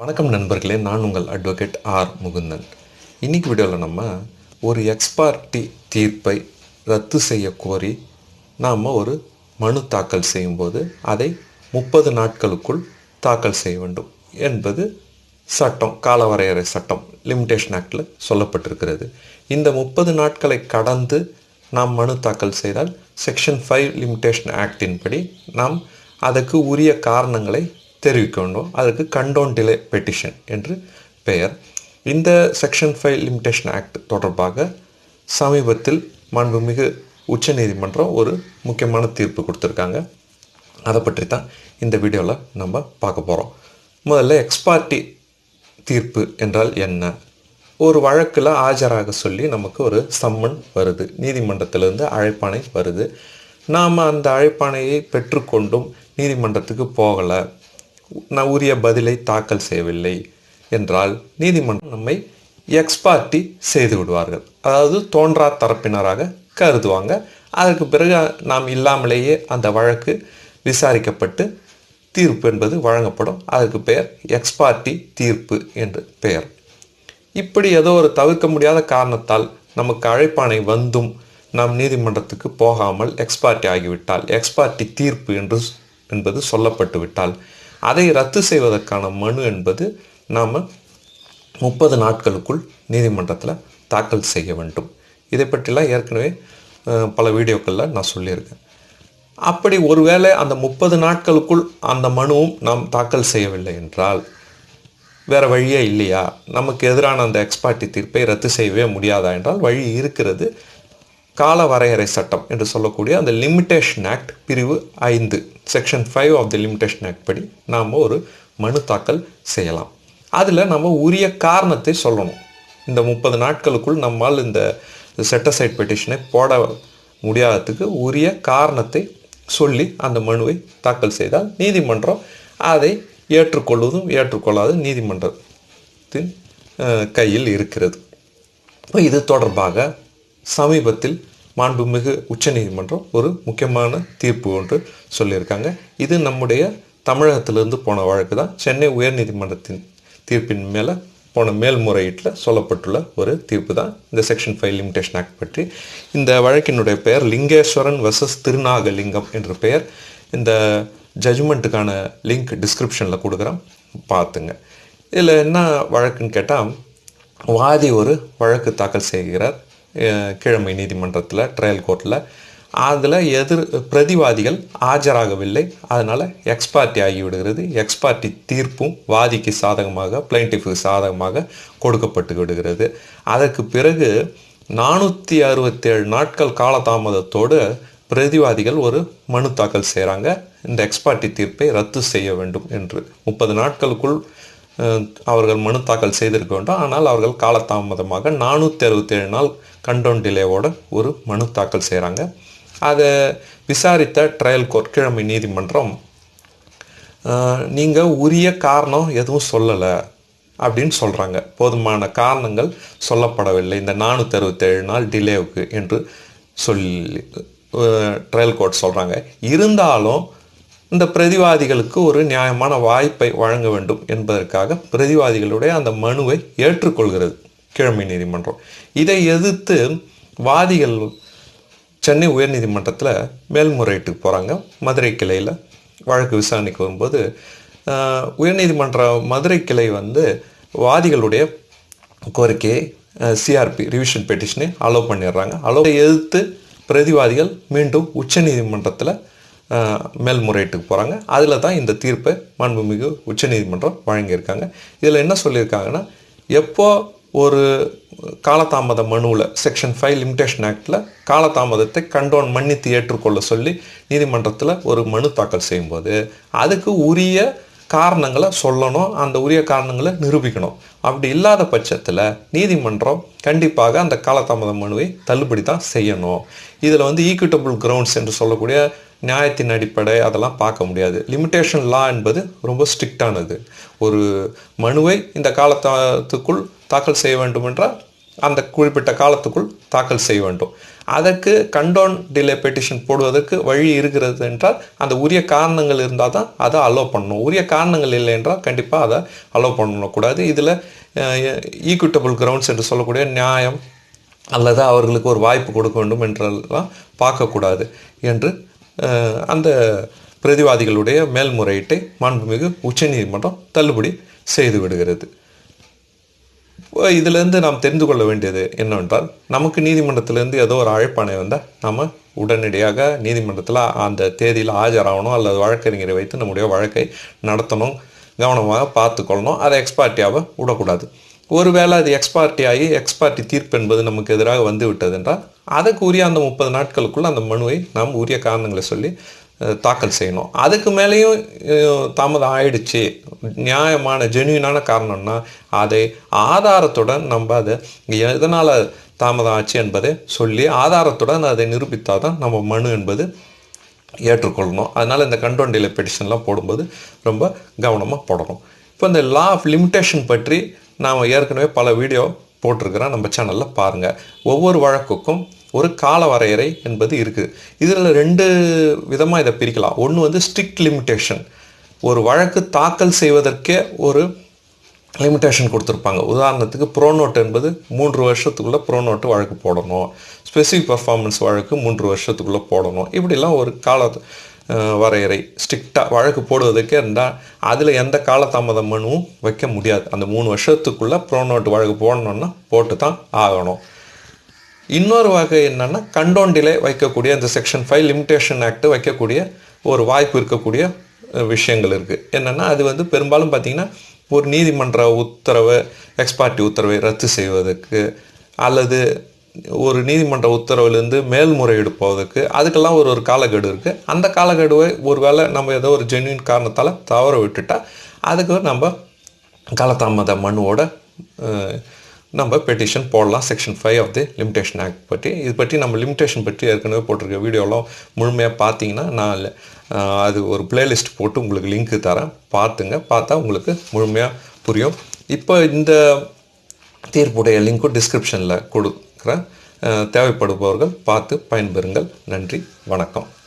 வணக்கம் நண்பர்களே நான் உங்கள் அட்வொகேட் ஆர். முகுந்தன். இன்னைக்கு வீடியோவில் நம்ம ஒரு எக்ஸ்பார்ட்டி தீர்ப்பை ரத்து செய்ய கோரி நாம் ஒரு மனு தாக்கல் செய்யும்போது அதை முப்பது நாட்களுக்குள் தாக்கல் செய்ய வேண்டும் என்பது சட்டம் காலவரையறை சட்டம் லிமிடேஷன் ஆக்டில் சொல்லப்பட்டிருக்கிறது. இந்த முப்பது நாட்களை கடந்து நாம் மனு தாக்கல் செய்தால் செக்ஷன் ஃபைவ் லிமிடேஷன் ஆக்டின் படி நாம் அதற்கு உரிய காரணங்களை தெரிவிக்க வேண்டும் அதற்கு கண்டோன் டிலே பெட்டிஷன் என்று பெயர். இந்த செக்ஷன் ஃபைவ் லிமிடேஷன் ஆக்ட் தொடர்பாக சமீபத்தில் மாண்புமிகு உச்சநீதிமன்றம் ஒரு முக்கியமான தீர்ப்பு கொடுத்துருக்காங்க. அதை பற்றி தான் இந்த வீடியோவில் நம்ம பார்க்க போகிறோம் முதல்ல எக்ஸ்பார்ட்டி தீர்ப்பு என்றால் என்ன? ஒரு வழக்கில் ஆஜராக சொல்லி நமக்கு ஒரு சம்மன் வருது. நீதிமன்றத்திலிருந்து அழைப்பாணை வருது. நாம் அந்த அழைப்பாணையை பெற்றுக்கொண்டும் நீதிமன்றத்துக்கு போகலை. உரிய பதிலை தாக்கல் செய்யவில்லை என்றால் நீதிமன்றம் நம்மை எக்ஸ்பார்ட்டி செய்து விடுவார்கள். அதாவது தோன்றா தரப்பினராக கருதுவாங்க. அதற்கு பிறகு நாம் இல்லாமலேயே அந்த வழக்கு விசாரிக்கப்பட்டு தீர்ப்பு என்பது வழங்கப்படும். அதற்கு பெயர் எக்ஸ்பார்ட்டி தீர்ப்பு என்று பெயர். இப்படி ஏதோ ஒரு தவிர்க்க முடியாத காரணத்தால் நமக்கு அழைப்பானை வந்தும் நாம் நீதிமன்றத்துக்கு போகாமல் எக்ஸ்பார்ட்டி ஆகிவிட்டால் எக்ஸ்பார்ட்டி தீர்ப்பு என்று என்பது சொல்லப்பட்டு விட்டால் அதை ரத்து செய்வதற்கான மனு என்பது நாம் முப்பது நாட்களுக்குள் நீதிமன்றத்தில் தாக்கல் செய்ய வேண்டும். இதை பற்றிலாம் ஏற்கனவே பல வீடியோக்களில் நான் சொல்லியிருக்கேன். அப்படி ஒருவேளை அந்த முப்பது நாட்களுக்குள் அந்த மனுவும் நாம் தாக்கல் செய்யவில்லை என்றால் வேறு வழியே இல்லையா? நமக்கு எதிரான அந்த எக்ஸ்பார்ட்டி தீர்ப்பை ரத்து செய்யவே முடியாதா என்றால் வழி இருக்கிறது. கால வரையறை சட்டம் என்று சொல்லக்கூடிய அந்த லிமிட்டேஷன் ஆக்ட் பிரிவு ஐந்து. Section five of the limitation act படி நாம் ஒரு மனு தாக்கல் செய்யலாம். அதில் நம்ம உரிய காரணத்தை சொல்லணும். இந்த முப்பது நாட்களுக்குள் நம்மால் இந்த செட்டசைட் பெட்டிஷனை போட முடியாததுக்கு உரிய காரணத்தை சொல்லி அந்த மனுவை தாக்கல் செய்தால் நீதிமன்றம் அதை ஏற்றுக்கொள்வதும் ஏற்றுக்கொள்ளாத நீதிமன்றத்தின் கையில் இருக்கிறது. இப்போ இது தொடர்பாக சமீபத்தில் மாண்புமிகு உச்சநீதிமன்றம் ஒரு முக்கியமான தீர்ப்பு ஒன்று சொல்லியிருக்காங்க. இது நம்முடைய தமிழகத்திலிருந்து போன வழக்கு தான். சென்னை உயர்நீதிமன்றத்தின் தீர்ப்பின் மேலே போன மேல்முறையீட்டில் சொல்லப்பட்டுள்ள ஒரு தீர்ப்பு தான். இந்த செக்ஷன் ஃபைவ் லிமிடேஷன் ஆக்ட் பற்றி. இந்த வழக்கினுடைய பெயர் லிங்கேஸ்வரன் வர்சஸ் திருநாகலிங்கம் என்ற பெயர். இந்த ஜட்ஜ்மெண்ட்டுக்கான லிங்க் டிஸ்கிரிப்ஷனில் கொடுக்குறேன் பார்த்துங்க. இதில் என்ன வழக்குன்னு கேட்டால் வாதி ஒரு வழக்கு தாக்கல் செய்கிறார். கீழமை நீதிமன்றத்தில் ட்ரையல் கோர்ட்டில் அதில் எதிர் பிரதிவாதிகள் ஆஜராகவில்லை. அதனால் எக்ஸ்பார்ட்டி ஆகிவிடுகிறது. எக்ஸ்பார்ட்டி தீர்ப்பும் வாதிக்கு சாதகமாக பிளைண்டிஃபுக்கு சாதகமாக கொடுக்கப்பட்டு விடுகிறது. அதற்கு பிறகு நானூற்றி அறுபத்தேழு நாட்கள் காலதாமதத்தோடு பிரதிவாதிகள் ஒரு மனு தாக்கல் செய்கிறாங்க இந்த எக்ஸ்பார்ட்டி தீர்ப்பை ரத்து செய்ய வேண்டும் என்று. முப்பது நாட்களுக்குள் அவர்கள் மனு தாக்கல் செய்திருக்க வேண்டும். ஆனால் அவர்கள் காலதாமதமாக நானூற்றி அறுபத்தேழு நாள் கண்டோன் டிலேவோட ஒரு மனு தாக்கல் செய்கிறாங்க அதை விசாரித்த ட்ரையல் கோர்ட் கிழமை நீதிமன்றம் நீங்கள் உரிய காரணம் எதுவும் சொல்லலை அப்படின்னு சொல்கிறாங்க போதுமான காரணங்கள் சொல்லப்படவில்லை. இந்த நானூற்றி அறுபத்தேழு நாள் டிலேவுக்கு என்று சொல்லி ட்ரையல் கோர்ட் சொல்கிறாங்க இருந்தாலும் இந்த பிரதிவாதிகளுக்கு ஒரு நியாயமான வாய்ப்பை வழங்க வேண்டும் என்பதற்காக பிரதிவாதிகளுடைய அந்த மனுவை ஏற்றுக்கொள்கிறது கிழமை நீதிமன்றம். இதை எதிர்த்து வாதிகள் சென்னை உயர்நீதிமன்றத்தில் மேல்முறையீட்டுக்கு போகிறாங்க மதுரை கிளையில் வழக்கு விசாரணைக்கு வரும்போது உயர்நீதிமன்ற மதுரை கிளை வந்து வாதிகளுடைய கோரிக்கையை சிஆர்பி ரிவிஷன் பெட்டிஷனை அலோவ் பண்ணிடுறாங்க. அலோவை எதிர்த்து பிரதிவாதிகள் மீண்டும் உச்சநீதிமன்றத்தில் மேல்முறையீட்டுக்கு போகிறாங்க அதில் தான் இந்த தீர்ப்பை மாண்புமிகு உச்சநீதிமன்றம் வழங்கியிருக்காங்க. இதில் என்ன சொல்லியிருக்காங்கன்னா எப்போ ஒரு காலதாமத மனுவில் செக்ஷன் ஃபைவ் லிமிடேஷன் ஆக்டில் காலதாமதத்தை கண்டோன் மன்னித்து ஏற்றுக்கொள்ள சொல்லி நீதிமன்றத்தில் ஒரு மனு தாக்கல் செய்யும்போது அதுக்கு உரிய காரணங்களை சொல்லணும் அந்த உரிய காரணங்களை நிரூபிக்கணும். அப்படி இல்லாத பட்சத்தில் நீதிமன்றம் கண்டிப்பாக அந்த காலதாமத மனுவை தள்ளுபடி தான் செய்யணும். இதில் வந்து ஈக்விட்டபிள் கிரவுண்ட்ஸ் என்று சொல்லக்கூடிய நியாயத்தின் அடிப்படை அதெல்லாம் பார்க்க முடியாது. லிமிட்டேஷன் லா என்பது ரொம்ப ஸ்ட்ரிக்டானது ஒரு மனுவை இந்த காலத்துக்குள் தாக்கல் செய்ய வேண்டும் என்றால் அந்த குறிப்பிட்ட காலத்துக்குள் தாக்கல் செய்ய வேண்டும். அதற்கு கண்டோன் டிலே பெட்டிஷன் போடுவதற்கு வழி இருக்கிறது என்றால் அந்த உரிய காரணங்கள் இருந்தால் தான் அதை அலோவ் பண்ணணும். உரிய காரணங்கள் இல்லை என்றால் கண்டிப்பாக அதை அலோவ் பண்ணக்கூடாது. இதில் ஈக்விட்டபிள் கிரவுண்ட்ஸ் என்று சொல்லக்கூடிய நியாயம் அல்லது அவர்களுக்கு ஒரு வாய்ப்பு கொடுக்க வேண்டும் என்றெல்லாம் பார்க்கக்கூடாது என்று அந்த பிரதிவாதிகளுடைய மேல்முறையீட்டை மாண்புமிகு உச்சநீதிமன்றம் தள்ளுபடி செய்து விடுகிறது. இப்போ இதிலேருந்து நாம் தெரிந்து கொள்ள வேண்டியது என்னவென்றால் நமக்கு நீதிமன்றத்திலேருந்து ஏதோ ஒரு அழைப்பானை வந்தால் நம்ம உடனடியாக நீதிமன்றத்தில் அந்த தேதியில் ஆஜராகணும் அல்லது வழக்கறிஞரை வைத்து நம்முடைய வழக்கை நடத்தணும் கவனமாக பார்த்துக்கொள்ளணும் அதை எக்ஸ்பார்ட்டியாக விடக்கூடாது. ஒருவேளை அது எக்ஸ்பார்ட்டி ஆகி எக்ஸ்பார்ட்டி தீர்ப்பு என்பது நமக்கு எதிராக வந்து விட்டது என்றால் அதற்கு உரிய அந்த முப்பது நாட்களுக்குள்ள அந்த மனுவை நாம் உரிய காரணங்களை சொல்லி தாக்கல் செய்யணும். அதுக்கு மேலேயும் தாமதம் ஆயிடுச்சு. நியாயமான ஜென்யூனான காரணம்னா அதை ஆதாரத்துடன் நம்ம அதை எதனால் தாமதம் ஆச்சு என்பதை சொல்லி ஆதாரத்துடன் அதை நிரூபித்தால் தான் நம்ம மனு என்பது ஏற்றுக்கொள்ளணும். அதனால் இந்த கண்டோன் டிலே பெட்டிஷன்லாம் போடும்போது ரொம்ப கவனமாக போடணும். இப்போ இந்த லா ஆஃப் லிமிட்டேஷன் பற்றி நாம் ஏற்கனவே பல வீடியோ போட்டிருக்கிறோம். நம்ம சேனலில் பாருங்கள் ஒவ்வொரு வழக்குக்கும் ஒரு கால வரையறை என்பது இருக்குது இதில் ரெண்டு விதமாக இதை பிரிக்கலாம். ஒன்று வந்து ஸ்ட்ரிக்ட் லிமிட்டேஷன் ஒரு வழக்கு தாக்கல் செய்வதற்கே ஒரு லிமிட்டேஷன் கொடுத்துருப்பாங்க. உதாரணத்துக்கு ப்ரோனோட் என்பது மூன்று வருஷத்துக்குள்ளே ப்ரோனோட்டு வழக்கு போடணும். ஸ்பெசிஃபிக் பர்ஃபார்மன்ஸ் வழக்கு மூன்று வருஷத்துக்குள்ளே போடணும். இப்படிலாம் ஒரு கால வரையறை ஸ்ட்ரிக்டாக வழக்கு போடுவதற்கே இருந்தால் அதில் எந்த காலதாமதம் மனுவும் வைக்க முடியாது. அந்த மூணு வருஷத்துக்குள்ளே ப்ரோனோட் வழக்கு போடணுன்னா போட்டு தான் ஆகணும். இன்னொரு வகை என்னென்னா கண்டோன் டிலே வைக்கக்கூடிய இந்த செக்ஷன் ஃபைவ் லிமிடேஷன் ஆக்ட் வைக்கக்கூடிய ஒரு வாய்ப்பு இருக்கக்கூடிய விஷயங்கள் இருக்குது என்னென்னா அது வந்து பெரும்பாலும் பார்த்திங்கன்னா ஒரு நீதிமன்ற உத்தரவு எக்ஸ்பார்ட்டி உத்தரவை ரத்து செய்வதற்கு அல்லது ஒரு நீதிமன்ற உத்தரவுலேருந்து மேல்முறையீடு போவதற்கு அதுக்கெல்லாம் ஒரு ஒரு காலக்கெடு இருக்குது அந்த காலக்கெடுவை ஒருவேளை நம்ம ஏதோ ஒரு ஜென்யூன் காரணத்தால் தவற விட்டுட்டா அதுக்கு நம்ம காலதாமத மனுவோட நம்ம பெட்டிஷன் போடலாம். Section five of the limitation act பற்றி. இது பற்றி நம்ம லிமிடேஷன் பற்றி ஏற்கனவே போட்டிருக்க வீடியோலாம் முழுமையாக பார்த்தீங்கன்னா நான் அது ஒரு பிளேலிஸ்ட் போட்டு உங்களுக்கு லிங்க் தரேன். பார்த்துங்க. பார்த்தா உங்களுக்கு முழுமையாக புரியும். இப்போ இந்த தீர்ப்புடைய லிங்க்கும் டிஸ்கிரிப்ஷனில் கொடு தேவைப்படுபவர்கள் பார்த்து பயன்பெறுங்கள். நன்றி வணக்கம்.